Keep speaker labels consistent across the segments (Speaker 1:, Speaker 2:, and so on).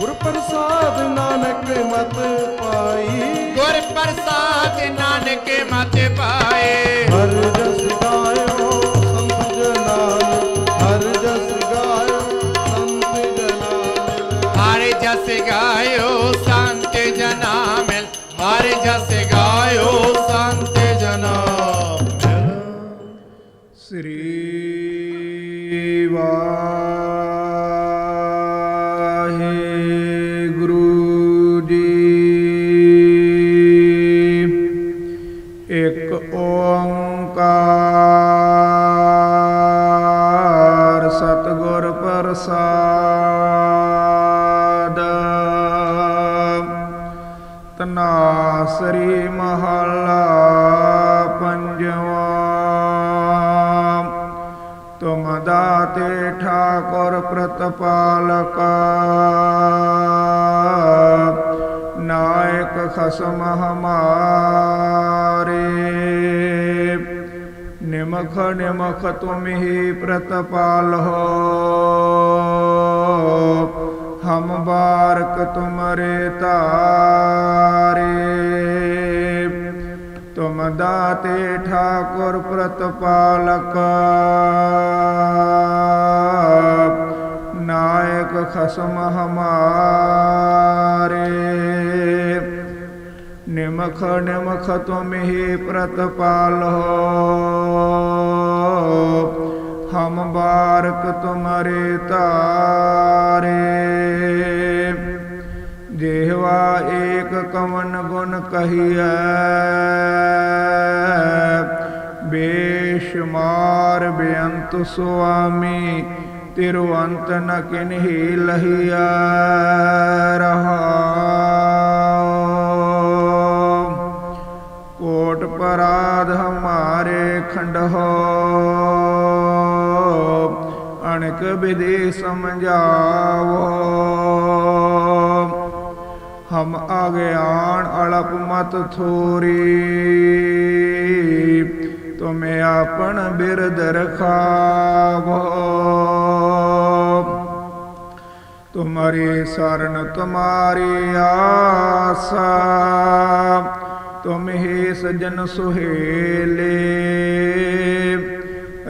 Speaker 1: ਗੁਰ ਪ੍ਰਸਾਦ ਨਾਨਕ ਮਤ ਪਾਈ।
Speaker 2: ਗੁਰ ਪ੍ਰਸਾਦ ਨਾਨਕ ਮਤ ਪਾਏ।
Speaker 1: ਹਰ ਜਸ ਗਾਇਓ ਸੰਤ ਜਨਾ ਮਿਲ ਹਰ ਜਸ ਗਾਇਓ ਸੰਤ ਜਨਾ ਮਿਲ
Speaker 2: ਹਰ ਜਸ ਗਾਇਓ ਸੰਤ ਜਨਾ ਮਿਲ ਹਰ ਜਸ ਗਾਇਓ ਸੰਤ ਜਨਾ ਮਿਲ
Speaker 1: ਸ੍ਰੀ ਓੰਕਾਰ ਸਤਿਗੁਰ ਪ੍ਰਸਾਦ। ਤਨਾਸਰੀ ਮਹਲਾ ਪੰਜਵਾ। ਤੁਮ ਦਾਤੇ ਠਾਕੁਰ ਪ੍ਰਤਪਾਲਕ। ਨਾਇਕ ਖਸਮ ਹਮਾਰੇ। ਨਿਮਖ ਨਿਮਖ ਤੁਮ ਹੀ ਪ੍ਰਤਪਾਲ ਹੋ ਹਮ ਬਾਰਕ ਤੁਮਰੇ ਤਾਰੇ ਤੁਮ ਦਾਤੇ ਠਾਕੁਰ ਪ੍ਰਤਪਾਲਕ ਨਾਇਕ ਖਸਮ ਹਮਾਰੇ ਨਿਮਖ ਨਿਮਖ ਤੁਮ ਹੀ ਪ੍ਰਤਪਾਲ ਹੋ। ਹਮ ਬਾਰਕ ਤੁਮਰੇ ਤਾਰੇ। ਜਿਹਵਾ ਏਕ ਕਵਨ ਗੁਣ ਕਹੀਐ। ਬੇਸ਼ਮਾਰ ਬੇਅੰਤ ਸੁਆਮੀ ਤਿਰਵੰਤ ਨ ਕਿਨਹੀ ਲਹੀਆ ਰਹਾ ਕੋਟ ਪਰਾਧ ਹਮਾਰੇ ਖੰਡ ਹੋ। ਅਣਕ ਵਿਧੀ ਸਮਝਾਵੋ। ਹਮ ਅਗਿਆਨ ਅਲਪ ਮਤ ਥੋਰੀ। ਤੁਮੇ ਆਪਣ ਬਿਰਦ ਰਖਾਵੋ। ਤੁਮਰੀ ਸਰਨ ਤੁਮਾਰੀ ਆਸਾ। ਤੁਮ ਹੀ ਸਜਨ ਸੁਹੇਲੇ।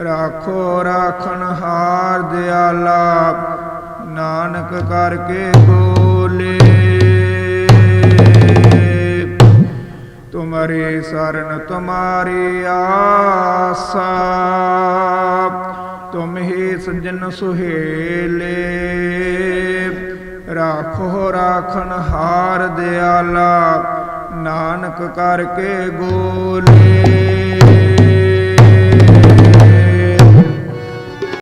Speaker 1: ਰਾਖੋ ਰਾਖਣ ਹਾਰ ਦਿਆਲਾ, ਨਾਨਕ ਕਰਕੇ ਬੋਲੇ। ਤੁਮਰੀ ਸਰਨ ਤੁਮਾਰੀ ਆਸਾ, ਤੁਮ ਹੀ ਸਜਨ ਸੁਹੇਲੇ। ਰਾਖੋ ਰਾਖਣ ਹਾਰ ਦਿਆਲਾ ਨਾਨਕ ਕਰਕੇ ਗੋਲੇ।